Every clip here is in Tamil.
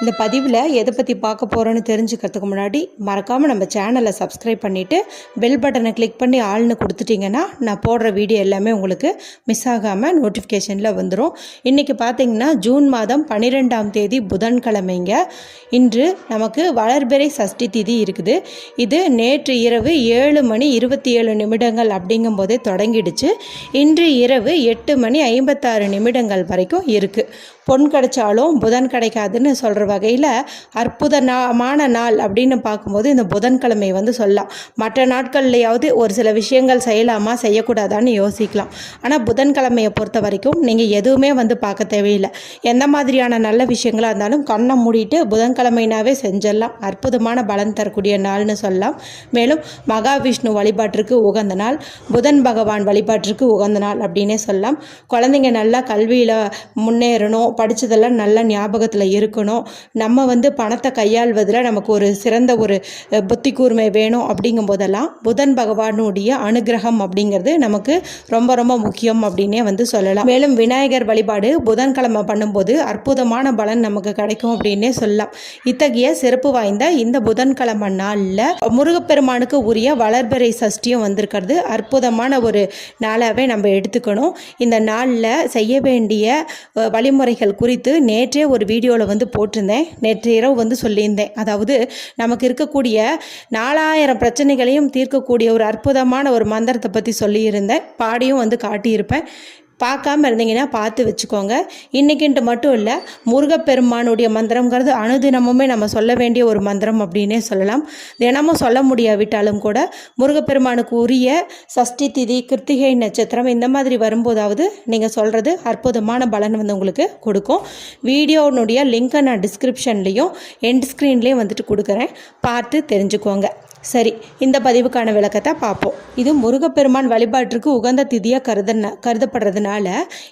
இந்த பதிவில் எதை பற்றி பார்க்க போகிறோன்னு தெரிஞ்சுக்கிறதுக்கு முன்னாடி மறக்காமல் நம்ம சேனலை சப்ஸ்கிரைப் பண்ணிவிட்டு பெல் பட்டனை கிளிக் பண்ணி ஆள்னு கொடுத்துட்டிங்கன்னா நான் போடுற வீடியோ எல்லாமே உங்களுக்கு மிஸ் ஆகாமல் நோட்டிஃபிகேஷனில் வந்துடும் இன்றைக்கி பார்த்தீங்கன்னா ஜூன் மாதம் பன்னிரெண்டாம் தேதி புதன்கிழமைங்க. இன்று நமக்கு வளர்பிறை சஷ்டி திதி இருக்குது. இது நேற்று இரவு ஏழு மணி இருபத்தி ஏழு நிமிடங்கள் அப்படிங்கும்போதே தொடங்கிடுச்சு. இன்று இரவு எட்டு மணி ஐம்பத்தாறு நிமிடங்கள் வரைக்கும் இருக்குது பொன் கிடைச்சாலும் புதன் கிடைக்காதுன்னு சொல்கிற வகையில் அற்புதமான நாள் அப்படின்னு பார்க்கும்போது இந்த புதன்கிழமை வந்து சொல்லலாம். மற்ற நாட்கள்லையாவது ஒரு சில விஷயங்கள் செய்யலாமா செய்யக்கூடாதான்னு யோசிக்கலாம். ஆனால் புதன்கிழமையை பொறுத்த வரைக்கும் நீங்கள் எதுவுமே வந்து பார்க்க தேவையில்லை. எந்த மாதிரியான நல்ல விஷயங்களாக இருந்தாலும் கண்ணை மூடிட்டு புதன்கிழமைனாவே செஞ்சிடலாம். அற்புதமான பலன் தரக்கூடிய நாள்னு சொல்லலாம். மேலும் மகாவிஷ்ணு வழிபாட்டிற்கு உகந்த நாள் புதன் பகவான் வழிபாட்டிற்கு உகந்த நாள் அப்படின்னே சொல்லலாம். குழந்தைங்க நல்லா கல்வியில் முன்னேறணும் படித்ததெல்லாம் நல்ல ஞாபகத்தில் இருக்கணும். நம்ம வந்து பணத்தை கையாள்வதில் நமக்கு ஒரு சிறந்த ஒரு புத்தி கூர்மை வேணும் அப்படிங்கும் போதெல்லாம் புதன் பகவானுடைய அனுகிரகம் அப்படிங்கிறது நமக்கு ரொம்ப ரொம்ப முக்கியம் அப்படின்னே வந்து சொல்லலாம். மேலும் விநாயகர் வழிபாடு புதன்கிழமை பண்ணும்போது அற்புதமான பலன் நமக்கு கிடைக்கும் அப்படின்னே சொல்லலாம். இத்தகைய சிறப்பு வாய்ந்த இந்த புதன்கிழமை நாளில் முருகப்பெருமானுக்கு உரிய வளர்பிறை சஷ்டியும் வந்திருக்கிறது. அற்புதமான ஒரு நாளாகவே நம்ம எடுத்துக்கணும். இந்த நாளில் செய்ய வேண்டிய வழிமுறைகள் குறித்து நேற்றே ஒரு வீடியோவில் வந்து போட்டிருந்தேன். நேற்று இரவு வந்து சொல்லியிருந்தேன். அதாவது நமக்கு இருக்கக்கூடிய நாலாயிரம் பிரச்சனைகளையும் தீர்க்கக்கூடிய ஒரு அற்புதமான ஒரு மந்திரத்தை பற்றி சொல்லியிருந்தேன். பாடியும் வந்து காட்டியிருப்பேன். பார்க்காம இருந்தீங்கன்னா பார்த்து வச்சுக்கோங்க. இன்றைக்கின்ட்டு மட்டும் இல்லை முருகப்பெருமானுடைய மந்திரங்கிறது அனுதினமுமே நம்ம சொல்ல வேண்டிய ஒரு மந்திரம் அப்படின்னே சொல்லலாம். தினமும் சொல்ல முடியாவிட்டாலும் கூட முருகப்பெருமானுக்கு உரிய சஷ்டி திதி கிருத்திகை நட்சத்திரம் இந்த மாதிரி வரும்போதாவது நீங்கள் சொல்கிறது அற்புதமான பலன் வந்து உங்களுக்கு கொடுக்கும். வீடியோனுடைய லிங்க்கை நான் டிஸ்கிரிப்ஷன்லேயும் எண்ட் ஸ்க்ரீன்லேயும் வந்துட்டு கொடுக்குறேன். பார்த்து தெரிஞ்சுக்கோங்க. சரி இந்த பதிவுக்கான விளக்கத்தை பார்ப்போம். இது முருகப்பெருமான் வழிபாட்டிற்கு உகந்த திதியாக கருத கருதப்படுறதுனால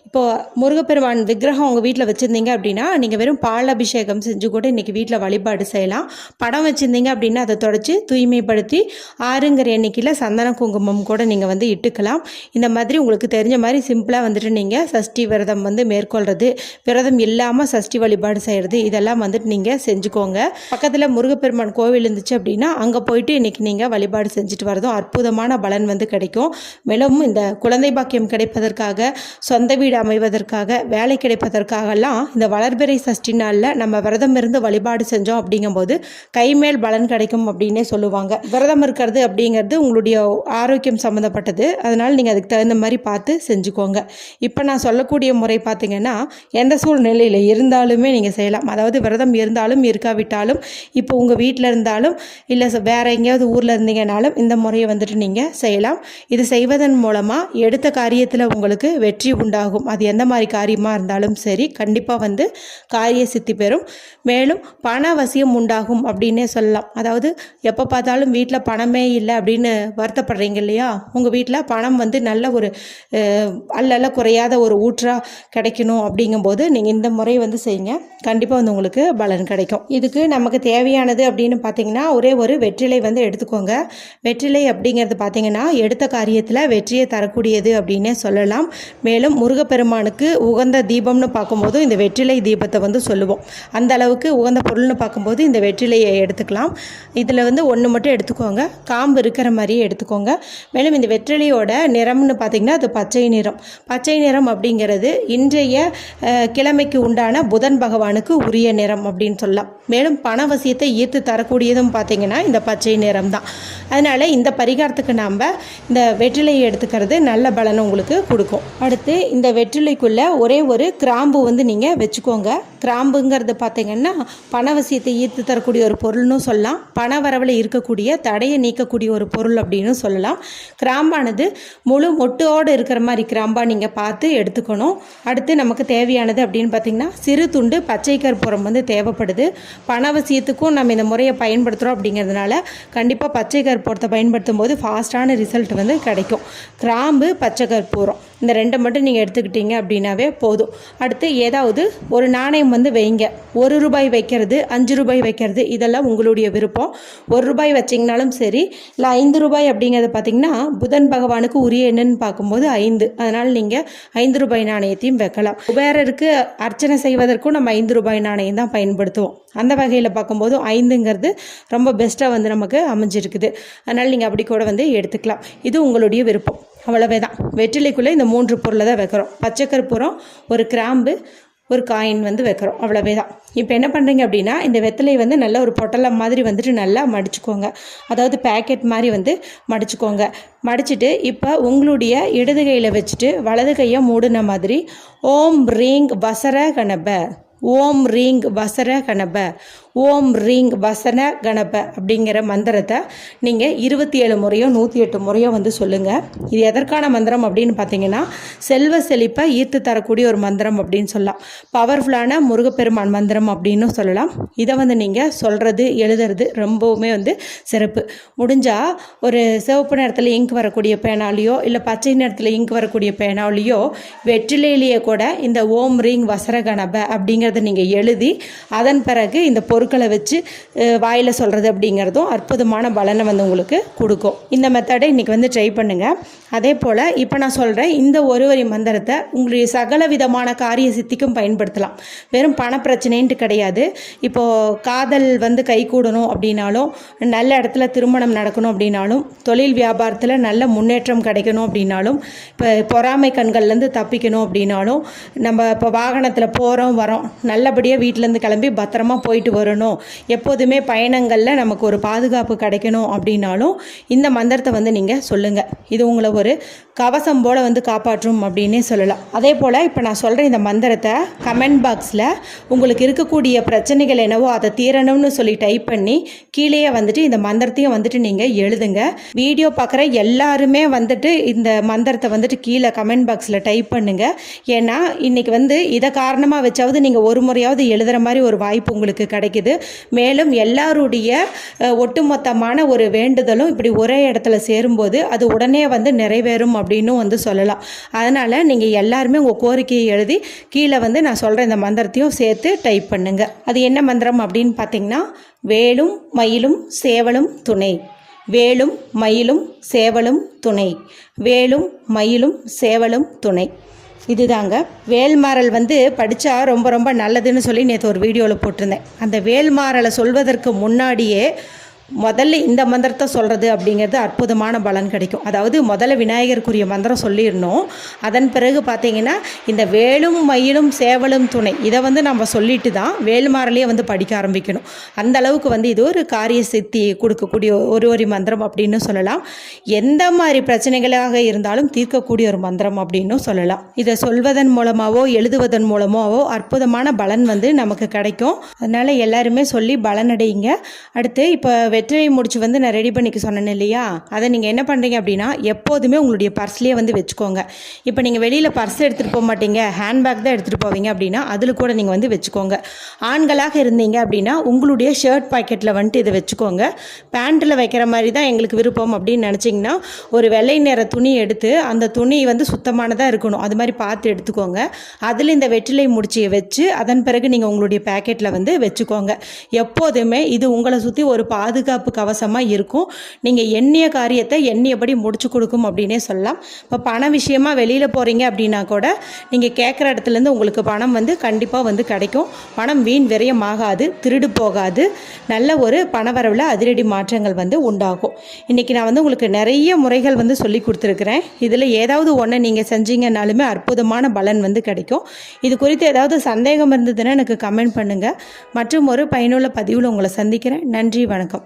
இப்போது முருகப்பெருமான் விக்கிரகம் உங்கள் வீட்டில் வச்சுருந்தீங்க அப்படின்னா நீங்கள் வெறும் பால் அபிஷேகம் செஞ்சு கூட இன்றைக்கி வீட்டில் வழிபாடு செய்யலாம். படம் வச்சுருந்தீங்க அப்படின்னா அதை தொடச்சி தூய்மைப்படுத்தி ஆறுங்கிற எண்ணிக்கையில் சந்தன குங்குமம் கூட நீங்கள் வந்து இட்டுக்கலாம். இந்த மாதிரி உங்களுக்கு தெரிஞ்ச மாதிரி சிம்பிளாக வந்துட்டு நீங்கள் சஷ்டி விரதம் வந்து மேற்கொள்கிறது விரதம் இல்லாமல் சஷ்டி வழிபாடு செய்கிறது இதெல்லாம் வந்துட்டு நீங்கள் செஞ்சுக்கோங்க. பக்கத்தில் முருகப்பெருமான் கோவில் இருந்துச்சு அப்படின்னா அங்கே போயிட்டு இன்றைக்கி நீங்கள் வழிபாடு செஞ்சுட்டு வரதும் அற்புதமான பலன் வந்து கிடைக்கும். மேலும் இந்த குழந்தை பாக்கியம் கிடைப்பதற்காக சொந்த வீடு அமைவதற்காக வேலை கிடைப்பதற்காகலாம் இந்த வளர்பிறை சஷ்டி நாளில் நம்ம விரதம் இருந்து வழிபாடு செஞ்சோம் அப்படிங்கும்போது கைமேல் பலன் கிடைக்கும் அப்படின்னே சொல்லுவாங்க. விரதம் இருக்கிறது அப்படிங்கிறது உங்களுடைய ஆரோக்கியம் சம்மந்தப்பட்டது அதனால் நீங்கள் அதுக்கு தகுந்த மாதிரி பார்த்து செஞ்சுக்கோங்க. இப்போ நான் சொல்லக்கூடிய முறை பார்த்தீங்கன்னா எந்த சூழ்நிலையில் இருந்தாலுமே நீங்கள் செய்யலாம். அதாவது விரதம் இருந்தாலும் இருக்காவிட்டாலும் இப்போ உங்கள் வீட்டில் இருந்தாலும் இல்லை வேற எங்கே எங்கேயாவது ஊரில் இருந்தீங்கனாலும் இந்த முறையை வந்துட்டு நீங்கள் செய்யலாம். இது செய்வதன் மூலமாக எடுத்த காரியத்தில் உங்களுக்கு வெற்றி உண்டாகும். அது எந்த மாதிரி காரியமாக இருந்தாலும் சரி கண்டிப்பாக வந்து காரிய சித்தி பெறும். மேலும் பண வசியம் உண்டாகும் அப்படின்னே சொல்லலாம். அதாவது எப்போ பார்த்தாலும் வீட்டில் பணமே இல்லை அப்படின்னு வருத்தப்படுறீங்க இல்லையா? உங்கள் வீட்டில் பணம் வந்து நல்ல ஒரு அஹ், அல்லல்ல குறையாத ஒரு ஊற்றா கிடைக்கணும் அப்படிங்கும்போது நீங்கள் இந்த முறை வந்து செய்யுங்க. கண்டிப்பாக வந்து உங்களுக்கு பலன் கிடைக்கும். இதுக்கு நமக்கு தேவையானது அப்படின்னு பார்த்தீங்கன்னா ஒரே ஒரு வெற்றிலை வந்து எடுத்துக்கோங்க. வெற்றிலை அப்படிங்கிறது பார்த்தீங்கன்னா எடுத்த காரியத்தில் வெற்றியை தரக்கூடியது அப்படின்னே சொல்லலாம். மேலும் முருகப்பெருமானுக்கு உகந்த தீபம்னு பார்க்கும்போது இந்த வெற்றிலை தீபத்தை வந்து சொல்லுவோம். அந்த அளவுக்கு உகந்த பொருள்னு பார்க்கும்போது இந்த வெற்றிலையை எடுத்துக்கலாம். இதில் வந்து ஒன்று மட்டும் எடுத்துக்கோங்க. காம்பு இருக்கிற மாதிரியே எடுத்துக்கோங்க. மேலும் இந்த வெற்றிலையோட நிறம்னு பார்த்தீங்கன்னா அது பச்சை நிறம். பச்சை நிறம் அப்படிங்கிறது இன்றைய கிழமைக்கு உண்டான புதன் பகவானுக்கு உரிய நிறம் அப்படின்னு சொல்லலாம். மேலும் பணவசியத்தை ஈர்த்து தரக்கூடியதும் பார்த்தீங்கன்னா இந்த பச்சை நிறம் தான் அதனால் இந்த பரிகாரத்துக்கு நாம் இந்த வெற்றிலையை எடுத்துக்கிறது நல்ல பலனை உங்களுக்கு கொடுக்கும். அடுத்து இந்த வெற்றிலைக்குள்ளே ஒரே ஒரு கிராம்பு வந்து நீங்கள் வச்சுக்கோங்க. கிராம்புங்கிறது பார்த்தீங்கன்னா பணவசியத்தை ஈர்த்து தரக்கூடிய ஒரு பொருள்னு சொல்லலாம். பண வரவில் இருக்கக்கூடிய தடையை நீக்கக்கூடிய ஒரு பொருள் அப்படின்னு சொல்லலாம். கிராம்பானது முழு மொட்டோடு இருக்கிற மாதிரி கிராம்பாக நீங்கள் பார்த்து எடுத்துக்கணும். அடுத்து நமக்கு தேவையானது அப்படின்னு பார்த்தீங்கன்னா சிறு துண்டு பச்சை கற்பூரம் வந்து தேவைப்படுது. பணவசியத்துக்கும் நம்ம இந்த முறையை பயன்படுத்துகிறோம் அப்படிங்கிறதுனால கண்டிப்பாக பச்சை கற்பூரத்தை பயன்படுத்தும் போது ஃபாஸ்ட்டான ரிசல்ட் வந்து கிடைக்கும். கிராம்பு பச்சை கற்பூரம் இந்த ரெண்டை மட்டும் நீங்கள் எடுத்துக்கிட்டீங்க அப்படின்னாவே போதும். அடுத்து ஏதாவது ஒரு நாணயம் வந்து வைங்க. ஒரு ரூபாய் வைக்கிறது அஞ்சு ரூபாய் வைக்கிறது இதெல்லாம் உங்களுடைய விருப்பம். ஒரு ரூபாய் வச்சிங்கனாலும் சரி இல்லை ஐந்து ரூபாய் அப்படிங்கிறது பார்த்திங்கன்னா புதன் பகவானுக்கு உரிய என்னன்னு பார்க்கும்போது ஐந்து. அதனால் நீங்கள் ஐந்து ரூபாய் நாணயத்தையும் வைக்கலாம். குபேரருக்கு அர்ச்சனை செய்வதற்கும் நம்ம ஐந்து ரூபாய் நாணயம் தான் பயன்படுத்துவோம். அந்த வகையில் பார்க்கும்போது ஐந்துங்கிறது ரொம்ப பெஸ்ட்டாக வந்து நமக்கு அமைஞ்சிருக்குது. அதனால் நீங்கள் அப்படி கூட வந்து எடுத்துக்கலாம். இது உங்களுடைய விருப்பம். அவ்வளவே தான் வெற்றிலைக்குள்ளே இந்த மூன்று பொருளை தான் வைக்கிறோம். பச்சை கற்பூரம் ஒரு கிராம்பு ஒரு காயின் வந்து வைக்கிறோம். அவ்வளவே தான் இப்போ என்ன பண்ணுறீங்க அப்படின்னா இந்த வெத்தலையை வந்து நல்ல ஒரு பொட்டலம் மாதிரி வந்துட்டு நல்லா மடிச்சுக்கோங்க. அதாவது பேக்கெட் மாதிரி வந்து மடிச்சுக்கோங்க. மடிச்சுட்டு இப்போ உங்களுடைய இடது கையில் வச்சுட்டு வலது கையை மூடின மாதிரி ஓம் ரீங் வசர கணப. ஓம் ரீங் வசர கணப. ஓம் ரீங் வசன கணப அப்படிங்கிற மந்திரத்தை நீங்கள் இருபத்தி ஏழு முறையோ நூற்றி எட்டு முறையோ வந்து சொல்லுங்கள் இது எதற்கான மந்திரம் அப்படின்னு பார்த்தீங்கன்னா செல்வ செழிப்பை ஈர்த்து தரக்கூடிய ஒரு மந்திரம் அப்படின்னு சொல்லலாம். பவர்ஃபுல்லான முருகப்பெருமான் மந்திரம் அப்படின்னு சொல்லலாம். இதை வந்து நீங்கள் சொல்கிறது எழுதுறது ரொம்பவுமே வந்து சிறப்பு. முடிஞ்சால் ஒரு சிவப்பு நேரத்தில் இங்க் வரக்கூடிய பேனாலேயோ இல்லை பச்சை நேரத்தில் இங்க் வரக்கூடிய பேனாலேயோ வெற்றிலையிலேயே கூட இந்த ஓம் ரீங் வசரகணப அப்படிங்கிறத நீங்கள் எழுதி அதன் பிறகு இந்த பொருள் பொருட்களை வச்சு வாயில் சொல்கிறது அப்படிங்கிறதும் அற்புதமான பலனை வந்து உங்களுக்கு கொடுக்கும். இந்த மெத்தடை இன்றைக்கி வந்து ட்ரை பண்ணுங்கள் அதே போல் இப்போ நான் சொல்கிறேன் இந்த ஒரு வரி மந்திரத்தை உங்களுடைய சகல விதமான காரிய சித்திக்கும் பயன்படுத்தலாம். வெறும் பண பிரச்சனைன்ட்டு கிடையாது. இப்போது காதல் வந்து கை கூடணும் அப்படின்னாலும் நல்ல இடத்துல திருமணம் நடக்கணும் அப்படின்னாலும் தொழில் வியாபாரத்தில் நல்ல முன்னேற்றம் கிடைக்கணும் அப்படின்னாலும் இப்போ பொறாமை கண்கள்லேருந்து தப்பிக்கணும் அப்படின்னாலும் நம்ம இப்போ வாகனத்தில் போகிறோம் வரோம் நல்லபடியாக வீட்டிலேருந்து கிளம்பி பத்திரமா போயிட்டு வரணும் எப்போதுமே பயணங்களில் நமக்கு ஒரு பாதுகாப்பு கிடைக்கணும் அப்படின்னாலும் இந்த மந்திரத்தை வந்து நீங்கள் சொல்லுங்கள் இது உங்களை ஒரு கவசம் போல் வந்து காப்பாற்றும் அப்படின்னே சொல்லலாம். அதே போல் இப்போ நான் சொல்கிற இந்த மந்திரத்தை கமெண்ட் பாக்ஸில் உங்களுக்கு இருக்கக்கூடிய பிரச்சனைகள் என்னவோ அதை தீரணும்னு சொல்லி டைப் பண்ணி கீழேயே வந்துட்டு இந்த மந்திரத்தையும் வந்துட்டு நீங்கள் எழுதுங்க. வீடியோ பார்க்குற எல்லாருமே வந்துட்டு இந்த மந்திரத்தை வந்துட்டு கீழே கமெண்ட் பாக்ஸில் டைப் பண்ணுங்கள் ஏன்னா இன்றைக்கி வந்து இதை காரணமாக வச்சாவது நீங்கள் ஒரு முறையாவது எழுதுகிற மாதிரி ஒரு வாய்ப்பு உங்களுக்கு கிடைக்குது. மேலும் எல்லாருடைய ஒட்டுமொத்தமான ஒரு வேண்டுதலும் இப்படி ஒரே இடத்துல சேரும்போது அது உடனே வந்து நிறைவேறும் அப்படின்னும் வந்து சொல்லலாம். அதனால் நீங்கள் எல்லாருமே உங்கள் கோரிக்கையை எழுதி கீழே வந்து நான் சொல்கிற இந்த மந்திரத்தையும் சேர்த்து டைப் பண்ணுங்கள் அது என்ன மந்திரம் அப்படின்னு பார்த்தீங்கன்னா வேலும் மயிலும் சேவலும் துணை. வேலும் மயிலும் சேவலும் துணை. வேலும் மயிலும் சேவலும் துணை. இதுதாங்க. வேல்மாறல் வந்து படித்தா ரொம்ப ரொம்ப நல்லதுன்னு சொல்லி நேற்று ஒரு வீடியோவில் போட்டிருந்தேன். அந்த வேல்மாறலை சொல்வதற்கு முன்னாடியே முதல்ல இந்த மந்திரத்தை சொல்கிறது அப்படிங்கிறது அற்புதமான பலன் கிடைக்கும். அதாவது முதல்ல விநாயகருக்குரிய மந்திரம் சொல்லிடணும். அதன் பிறகு பார்த்தீங்கன்னா இந்த வேலும் மயிலும் சேவலும் துணை இதை வந்து நம்ம சொல்லிட்டு தான் வேல்மாறலையே வந்து படிக்க ஆரம்பிக்கணும். அந்த அளவுக்கு வந்து இது ஒரு காரிய சித்தி கொடுக்கக்கூடிய ஒரு ஒரு மந்திரம் அப்படின்னு சொல்லலாம். எந்த மாதிரி பிரச்சனைகளாக இருந்தாலும் தீர்க்கக்கூடிய ஒரு மந்திரம் அப்படின்னு சொல்லலாம். இதை சொல்வதன் மூலமாகவோ எழுதுவதன் மூலமாகவோ அற்புதமான பலன் வந்து நமக்கு கிடைக்கும். அதனால் எல்லாருமே சொல்லி பலனடையுங்க. அடுத்து இப்போ வெற்றிலை முடிச்சு வந்து நான் ரெடி பண்ணிக்க சொன்னேன் இல்லையா? அதை நீங்கள் என்ன பண்ணுறீங்க அப்படின்னா எப்போதுமே உங்களுடைய பர்ஸ்லேயே வந்து வச்சுக்கோங்க. இப்போ நீங்கள் வெளியில் பர்ஸ் எடுத்துகிட்டு போக மாட்டீங்க. ஹேண்ட்பேக் தான் எடுத்துகிட்டு போவீங்க அப்படின்னா அதில் கூட நீங்கள் வந்து வச்சுக்கோங்க. ஆண்களாக இருந்தீங்க அப்படின்னா உங்களுடைய ஷர்ட் பாக்கெட்டில் வந்துட்டு இதை வச்சுக்கோங்க. பேண்ட்டில் வைக்கிற மாதிரி தான் எங்களுக்கு விருப்பம் அப்படின்னு நினச்சிங்கன்னா ஒரு வெள்ளை நிற துணி எடுத்து அந்த துணி வந்து சுத்தமானதாக இருக்கணும். அது மாதிரி பார்த்து எடுத்துக்கோங்க. அதில் இந்த வெற்றிலை முடிச்சியை வச்சு அதன் பிறகு நீங்கள் உங்களுடைய பேக்கெட்டில் வந்து வச்சுக்கோங்க. எப்போதுமே இது உங்களை சுற்றி ஒரு பாதுகாப்பு பாதுகாப்பு கவசமாக இருக்கும். நீங்கள் எண்ணிய காரியத்தை எண்ணியபடி முடிச்சு கொடுக்கும் அப்படின்னே சொல்லலாம். இப்போ பண விஷயமா வெளியில் போகிறீங்க அப்படின்னா கூட நீங்கள் கேட்குற இடத்துலேருந்து உங்களுக்கு பணம் வந்து கண்டிப்பாக வந்து கிடைக்கும். பணம் வீண் விரயமாகாது திருடு போகாது. நல்ல ஒரு பணவரவில் அதிரடி மாற்றங்கள் வந்து உண்டாகும். இன்றைக்கி நான் வந்து உங்களுக்கு நிறைய முறைகள் வந்து சொல்லி கொடுத்துருக்குறேன். இதில் ஏதாவது ஒன்று நீங்கள் செஞ்சீங்கன்னாலுமே அற்புதமான பலன் வந்து கிடைக்கும். இது குறித்து ஏதாவது சந்தேகம் இருந்ததுன்னா எனக்கு கமெண்ட் பண்ணுங்கள் மற்றும் ஒரு பயனுள்ள பதிவில் உங்களை சந்திக்கிறேன். நன்றி வணக்கம்.